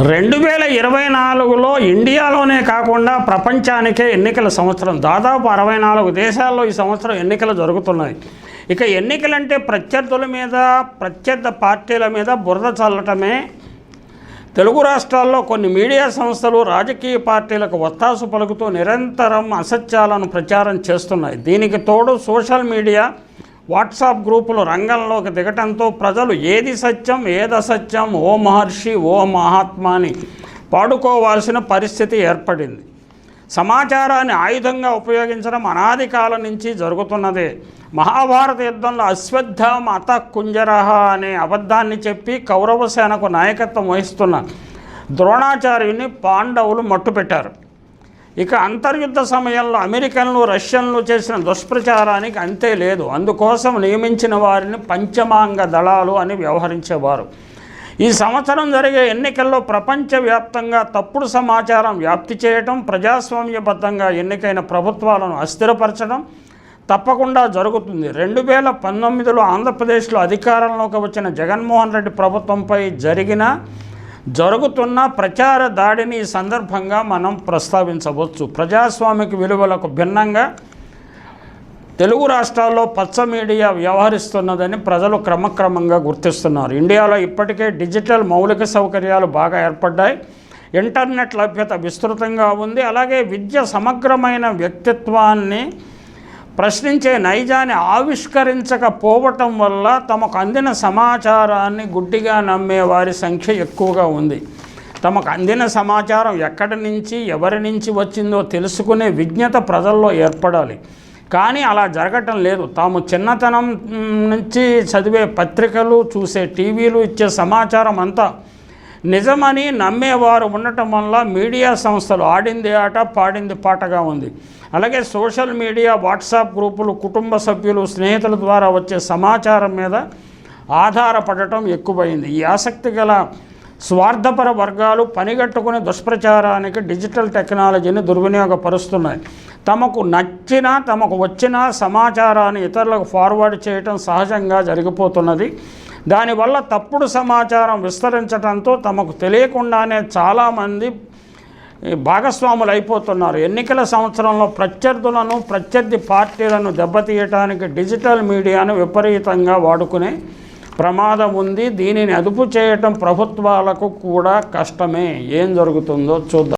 రెండు వేల ఇరవై నాలుగులో ఇండియాలోనే కాకుండా ప్రపంచానికే ఎన్నికల సంవత్సరం. దాదాపు అరవై నాలుగు దేశాల్లో ఈ సంవత్సరం ఎన్నికలు జరుగుతున్నాయి. ఇక ఎన్నికలంటే ప్రత్యర్థుల మీద ప్రత్యర్థ పార్టీల మీద బురద చల్లటమే. తెలుగు రాష్ట్రాల్లో కొన్ని మీడియా సంస్థలు రాజకీయ పార్టీలకు ఒత్తాసు పలుకుతూ నిరంతరం అసత్యాలను ప్రచారం చేస్తున్నాయి. దీనికి తోడు సోషల్ మీడియా వాట్సాప్ గ్రూపులు రంగంలోకి దిగటంతో ప్రజలు ఏది సత్యం ఏది అసత్యం ఓ మహర్షి ఓ మహాత్మా అని పాడుకోవాల్సిన పరిస్థితి ఏర్పడింది. సమాచారాన్ని ఆయుధంగా ఉపయోగించడం అనాది కాలం నుంచి జరుగుతున్నదే. మహాభారత యుద్ధంలో అశ్వత్థామ అత కుంజరహ అనే అబద్ధాన్ని చెప్పి కౌరవ సేనకు నాయకత్వం వహిస్తున్న ద్రోణాచార్యుని పాండవులు మట్టుపెట్టారు. ఇక అంతర్యుద్ధ సమయంలో అమెరికన్లు రష్యన్లు చేసిన దుష్ప్రచారానికి అంతే లేదు. అందుకోసం నియమించిన వారిని పంచమాంగ దళాలు అని వ్యవహరించేవారు. ఈ సంవత్సరం జరిగే ఎన్నికల్లో ప్రపంచవ్యాప్తంగా తప్పుడు సమాచారం వ్యాప్తి చేయటం ప్రజాస్వామ్యబద్ధంగా ఎన్నికైన ప్రభుత్వాలను అస్థిరపరచడం తప్పకుండా జరుగుతుంది. రెండు వేల పంతొమ్మిదిలో ఆంధ్రప్రదేశ్లో అధికారంలోకి వచ్చిన జగన్మోహన్ రెడ్డి ప్రభుత్వంపై జరిగిన జరుగుతున్న ప్రచార దాడిని ఈ సందర్భంగా మనం ప్రస్తావించవచ్చు. ప్రజాస్వామిక విలువలకు భిన్నంగా తెలుగు రాష్ట్రాల్లో పచ్చ మీడియా వ్యవహరిస్తున్నదని ప్రజలు క్రమక్రమంగా గుర్తిస్తున్నారు. ఇండియాలో ఇప్పటికే డిజిటల్ మౌలిక సౌకర్యాలు బాగా ఏర్పడ్డాయి. ఇంటర్నెట్ లభ్యత విస్తృతంగా ఉంది. అలాగే విద్య సమగ్రమైన వ్యక్తిత్వాన్ని ప్రశ్నించే నైజాన్ని ఆవిష్కరించకపోవటం వల్ల తమకు అందిన సమాచారాన్ని గుడ్డిగా నమ్మే వారి సంఖ్య ఎక్కువగా ఉంది. తమకు అందిన సమాచారం ఎక్కడి నుంచి ఎవరి నుంచి వచ్చిందో తెలుసుకునే విజ్ఞత ప్రజల్లో ఏర్పడాలి. కానీ అలా జరగటం లేదు. తాము చిన్నతనం నుంచి చదివే పత్రికలు చూసే టీవీలు ఇచ్చే సమాచారం అంతా నిజమని నమ్మేవారు ఉండటం వల్ల మీడియా సంస్థలు ఆడింది ఆట పాడింది పాటగా ఉంది. అలాగే సోషల్ మీడియా వాట్సాప్ గ్రూపులు కుటుంబ సభ్యులు స్నేహితుల ద్వారా వచ్చే సమాచారం మీద ఆధారపడటం ఎక్కువైంది. ఈ ఆసక్తి గల స్వార్థపర వర్గాలు పనిగట్టుకుని దుష్ప్రచారానికి డిజిటల్ టెక్నాలజీని దుర్వినియోగపరుస్తున్నాయి. తమకు నచ్చిన తమకు వచ్చిన సమాచారాన్ని ఇతరులకు ఫార్వర్డ్ చేయటం సహజంగా జరిగిపోతున్నది. దానివల్ల తప్పుడు సమాచారం విస్తరించడంతో తమకు తెలియకుండానే చాలామంది భాగస్వాములు అయిపోతున్నారు. ఎన్నికల సంవత్సరంలో ప్రత్యర్థులను ప్రత్యర్థి పార్టీలను దెబ్బతీయటానికి డిజిటల్ మీడియాను విపరీతంగా వాడుకునే ప్రమాదం ఉంది. దీనిని అదుపు చేయటం ప్రభుత్వాలకు కూడా కష్టమే. ఏం జరుగుతుందో చూద్దాం.